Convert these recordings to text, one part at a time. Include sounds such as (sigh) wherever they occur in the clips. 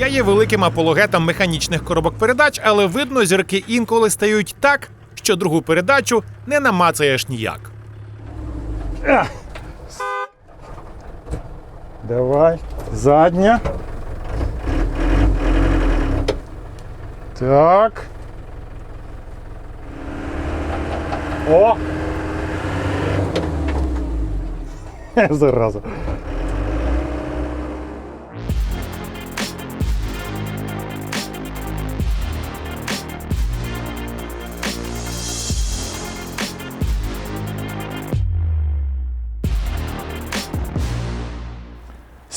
Я є великим апологетом механічних коробок передач, але видно, зірки інколи стають так, що другу передачу не намацаєш ніяк. Давай. Задня. Так. О! (laughs) Зараза.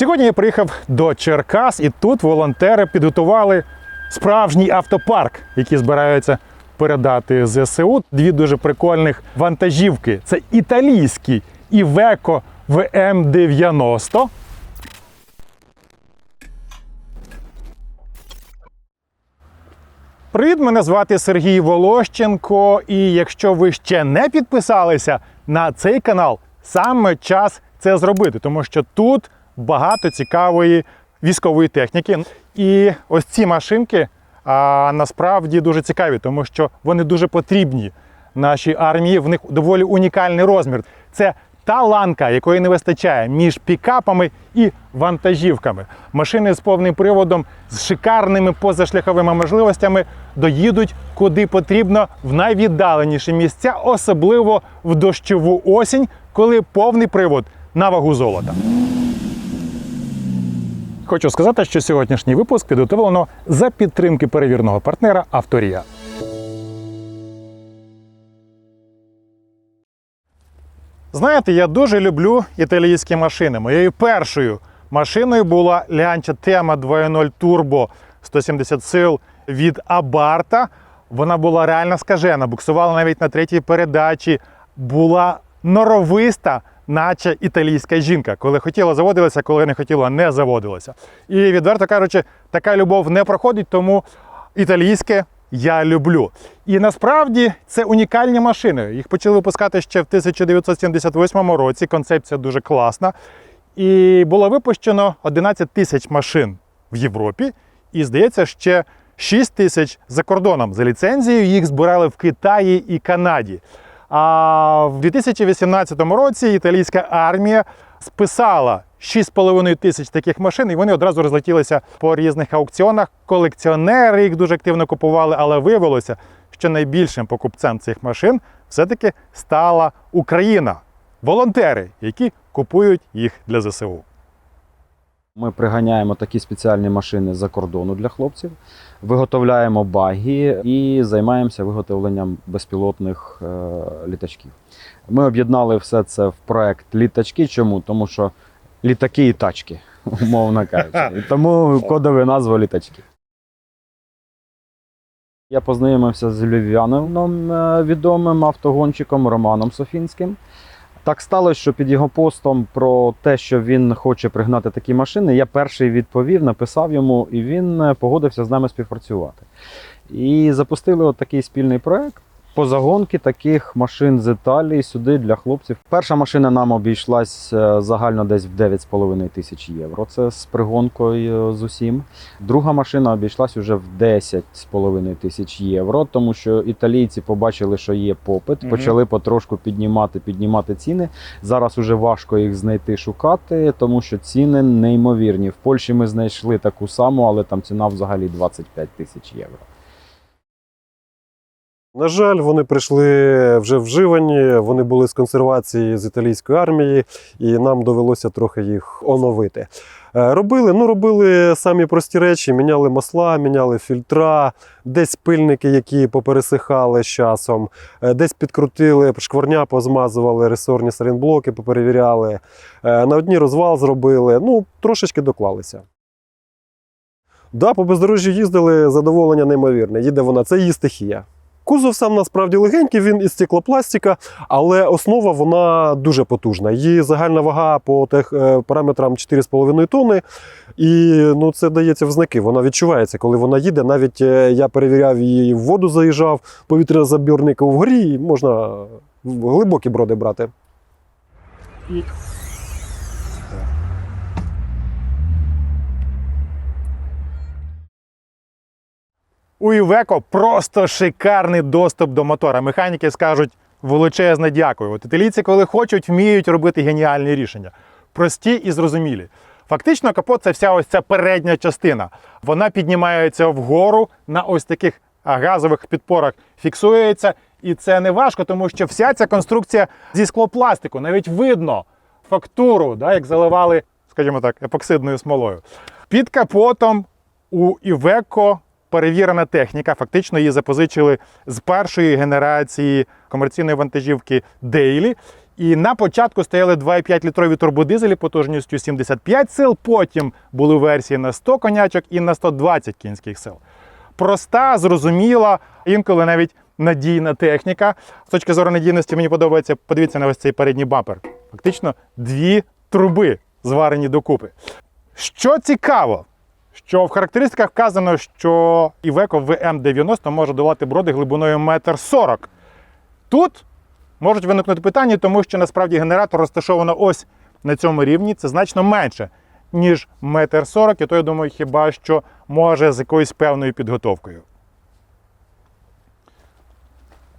Сьогодні я приїхав до Черкас, і тут волонтери підготували справжній автопарк, який збираються передати ЗСУ. Дві дуже прикольних вантажівки. Це італійський Iveco VM90. Привіт, мене звати Сергій Волощенко. І якщо ви ще не підписалися на цей канал, саме час це зробити, тому що тут багато цікавої військової техніки. І ось ці машинки а, насправді дуже цікаві, тому що вони дуже потрібні нашій армії. В них доволі унікальний розмір. Це та ланка, якої не вистачає між пікапами і вантажівками. Машини з повним приводом, з шикарними позашляховими можливостями доїдуть куди потрібно в найвіддаленіші місця, особливо в дощову осінь, коли повний привод на вагу золота. Хочу сказати, що сьогоднішній випуск підготовлено за підтримки перевірного партнера Авторія. Знаєте, я дуже люблю італійські машини. Моєю першою машиною була Lancia Tema 2.0 Turbo 170 сил від Абарта. Вона була реально скажена, буксувала навіть на третій передачі, була норовиста, наче італійська жінка. Коли хотіла заводилася, коли не хотіла, не заводилася. І відверто кажучи, така любов не проходить, тому італійське я люблю. І насправді це унікальні машини. Їх почали випускати ще в 1978 році. Концепція дуже класна. І було випущено 11 тисяч машин в Європі. І здається, ще 6 тисяч за кордоном. За ліцензією їх збирали в Китаї і Канаді. А в 2018 році італійська армія списала 6,5 тисяч таких машин, і вони одразу розлетілися по різних аукціонах. Колекціонери їх дуже активно купували, але виявилося, що найбільшим покупцем цих машин все-таки стала Україна. Волонтери, які купують їх для ЗСУ. Ми приганяємо такі спеціальні машини за кордону для хлопців, виготовляємо баги і займаємося виготовленням безпілотних е, літачків. Ми об'єднали все це в проект літачки. Чому? Тому що літаки і тачки, (laughs) умовно кажучи. І тому кодова назва літачки. Я познайомився з львів'янином е, відомим автогонщиком Романом Софінським. Так сталося, що під його постом про те, що він хоче пригнати такі машини, я перший відповів, написав йому, і він е, погодився з нами співпрацювати. І запустили от такий спільний проект по загонки таких машин з Італії сюди для хлопців. Перша машина нам обійшлась е, загально десь в 9,5 тисяч євро. Це з пригонкою е, з усім. Друга машина обійшлась уже в 10,5 тисяч євро, тому що італійці побачили, що є попит, Мгм. почали потрошку піднімати, піднімати ціни. Зараз уже важко їх знайти, шукати, тому що ціни неймовірні. В Польщі ми знайшли таку саму, але там ціна взагалі 25 тисяч євро. На жаль, вони прийшли вже вживані, вони були з консервації з італійської армії, і нам довелося трохи їх оновити. Е, Робили, ну робили самі прості речі: міняли масла, міняли фільтра, десь пильники, які попересихали з часом, е, десь підкрутили, шкварня позмазували, ресорні сарінблоки поперевіряли. Е, На одні розвал зробили. Ну, трошечки доклалися. Да, по бездорожжю їздили, задоволення неймовірне. Їде вона, це її стихія. Кузов сам насправді легенький, він із стеклопластика, але основа вона дуже потужна. Її загальна вага по тех, е, параметрам 4,5 тонни. І ну, це дається в знаки. Вона відчувається, коли вона їде. Навіть е, я перевіряв її в воду, заїжджав, повітрязабірник вгорі, і можна глибокі броди брати. У Iveco просто шикарний доступ до мотора. Механіки скажуть величезне дякую. От італійці, коли хочуть, вміють робити геніальні рішення. Прості і зрозумілі. Фактично, капот це вся ось ця передня частина. Вона піднімається вгору на ось таких газових підпорах, фіксується. І це не важко, тому що вся ця конструкція зі склопластику. Навіть видно фактуру, да, як заливали, скажімо так, епоксидною смолою. Під капотом у Iveco перевірена техніка. Фактично її запозичили з першої генерації комерційної вантажівки Daily. І на початку стояли 2,5 літрові турбодизелі потужністю 75 сил. Потім були версії на 100 конячок і на 120 кінських сил. Проста, зрозуміла, інколи навіть надійна техніка. З точки зору надійності мені подобається, подивіться на ось цей передній бампер. Фактично дві труби зварені докупи. Що цікаво, що в характеристиках вказано, що Iveco VM90 може долати броди глибиною 1,40 м. Тут можуть виникнути питання, тому що насправді генератор розташовано ось на цьому рівні. Це значно менше, ніж 1,40 м, і то я думаю, хіба що може з якоюсь певною підготовкою.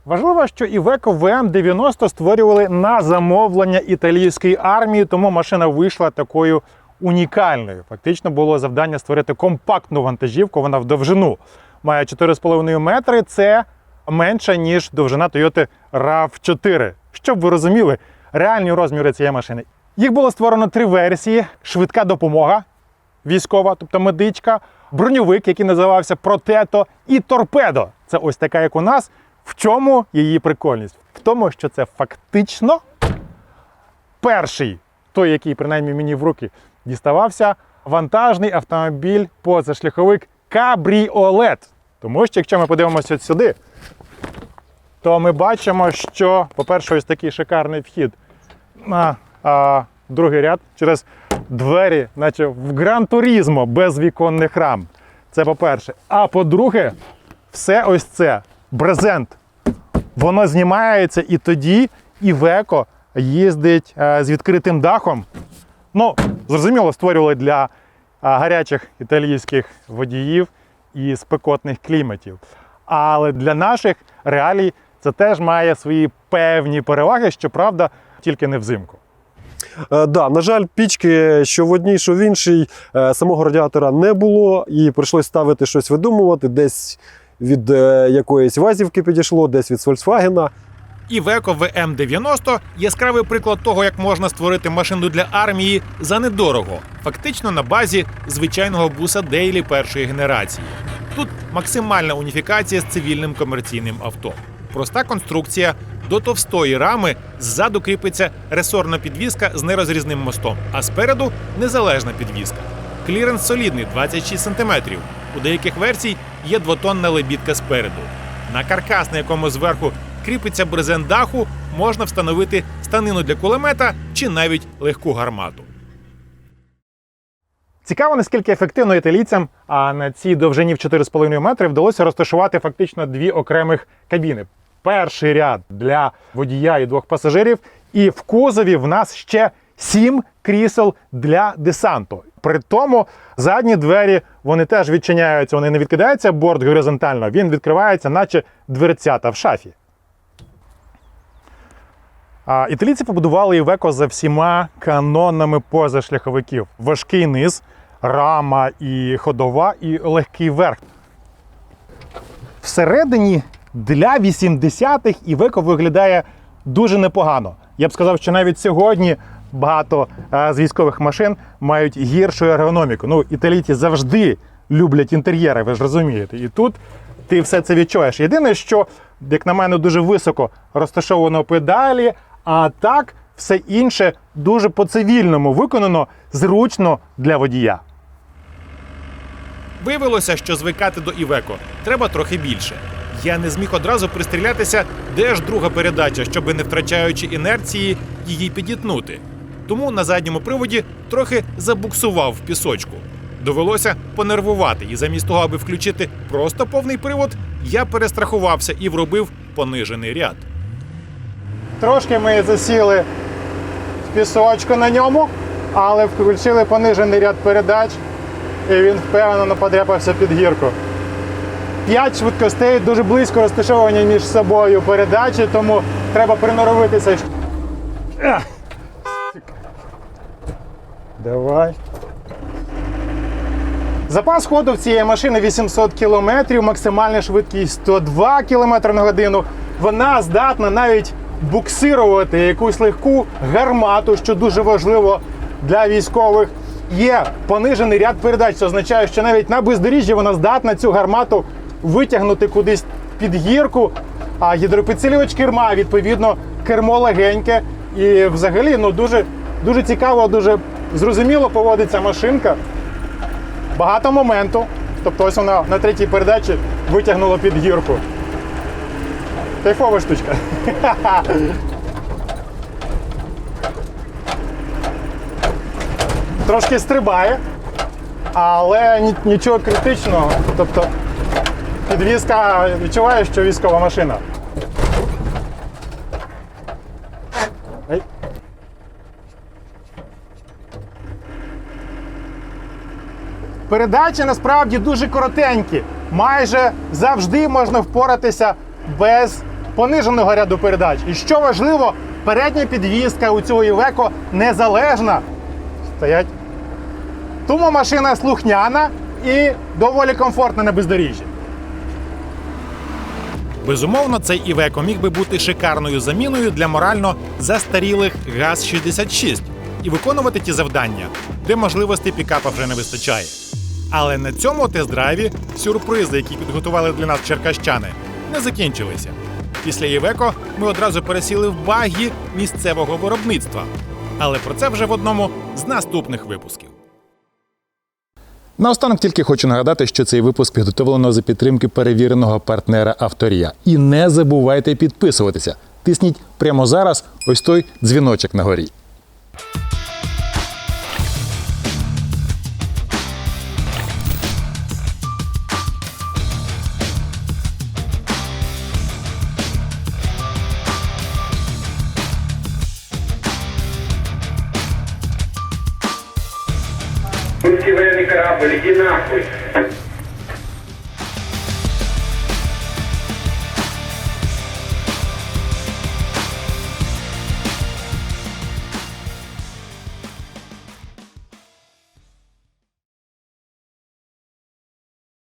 Важливо, що Iveco VM90 створювали на замовлення італійської армії, тому машина вийшла такою унікальною. Фактично було завдання створити компактну вантажівку, вона в довжину має 4,5 метри. Це менше, ніж довжина Toyota RAV4. Щоб ви розуміли, реальні розміри цієї машини. Їх було створено три версії: швидка допомога, військова, тобто медичка, броньовик, який називався Протето, і торпедо. Це ось така, як у нас. В чому її прикольність? В тому, що це фактично перший, той, який принаймні мені в руки діставався, вантажний автомобіль позашляховик кабріолет. Тому що, якщо ми подивимося сюди, то ми бачимо, що, по-перше, ось такий шикарний вхід на а, другий ряд через двері, наче в Гран Турізмо без віконних рам. Це по-перше. А по-друге, все ось це брезент. Воно знімається і тоді Івеко їздить е, з відкритим дахом. Ну, зрозуміло, створювали для гарячих італійських водіїв і спекотних кліматів. Але для наших реалій це теж має свої певні переваги, щоправда, тільки не взимку. Е, да, на жаль, пічки, що в одній, що в іншій, е, самого радіатора не було, і прийшлось ставити щось видумувати. Десь від е, якоїсь вазівки підійшло, десь від Volkswagen. Iveco VM90 – яскравий приклад того, як можна створити машину для армії за недорого, фактично на базі звичайного буса Дейлі першої генерації. Тут максимальна уніфікація з цивільним комерційним авто. Проста конструкція до товстої рами ззаду кріпиться ресорна підвізка з нерозрізним мостом, а спереду незалежна підвізка. Кліренс солідний 26 см. У деяких версій є двотонна лебідка спереду. На каркас, на якому зверху кріпиться брезент даху, можна встановити станину для кулемета чи навіть легку гармату. Цікаво, наскільки ефективно італійцям а на цій довжині в 4,5 метри вдалося розташувати фактично дві окремих кабіни. Перший ряд для водія і двох пасажирів, і в кузові в нас ще сім крісел для десанту. При тому задні двері вони теж відчиняються, вони не відкидаються борт горизонтально, він відкривається, наче дверцята в шафі. Італійці побудували Івеко за всіма канонами позашляховиків: важкий низ, рама і ходова, і легкий верх. Всередині для 80-х Івеко виглядає дуже непогано. Я б сказав, що навіть сьогодні багато з військових машин мають гіршу ергономіку. Ну, італійці завжди люблять інтер'єри, ви ж розумієте. І тут ти все це відчуваєш. Єдине, що, як на мене, дуже високо розташовано педалі, а так все інше дуже по-цивільному виконано, зручно для водія. Виявилося, що звикати до Івеко треба трохи більше. Я не зміг одразу пристрілятися, де ж друга передача, щоби не втрачаючи інерції, її підітнути. Тому на задньому приводі трохи забуксував в пісочку. Довелося понервувати, і замість того, аби включити просто повний привод, я перестрахувався і вробив понижений ряд. Трошки ми засіли в пісочку на ньому, але включили понижений ряд передач, і він впевнено подряпався під гірку. 5 швидкостей, дуже близько розташовані між собою передачі, тому треба приноровитися. Давай. Запас ходу в цієї машини 800 км, максимальна швидкість 102 км на годину. Вона здатна навіть буксирувати якусь легку гармату, що дуже важливо для військових. Є понижений ряд передач, це означає, що навіть на бездоріжжі вона здатна цю гармату витягнути кудись під гірку. А гідропідсилювач керма, відповідно, кермо легеньке. І взагалі ну, дуже, дуже цікаво, дуже зрозуміло поводиться машинка. Багато моменту. Тобто ось вона на третій передачі витягнула під гірку. Кайфова штучка. Трошки стрибає, але нічого критичного. Тобто підвізка відчуває, що військова машина. Передачі насправді дуже коротенькі. Майже завжди можна впоратися без пониженого ряду передач. І що важливо, передня підвізка у цього Івеко незалежна. Стоять. Тому машина слухняна і доволі комфортна на бездоріжжі. Безумовно, цей Івеко міг би бути шикарною заміною для морально застарілих ГАЗ-66 і виконувати ті завдання, де можливостей пікапа вже не вистачає. Але на цьому тест-драйві сюрпризи, які підготували для нас черкащани, не закінчилися. Після Івеко ми одразу пересіли в багі місцевого виробництва. Але про це вже в одному з наступних випусків. Наостанок тільки хочу нагадати, що цей випуск підготовлено за підтримки перевіреного партнера Авторія. І не забувайте підписуватися. Тисніть прямо зараз ось той дзвіночок на горі. Quando estiver em Nicarágua, ligue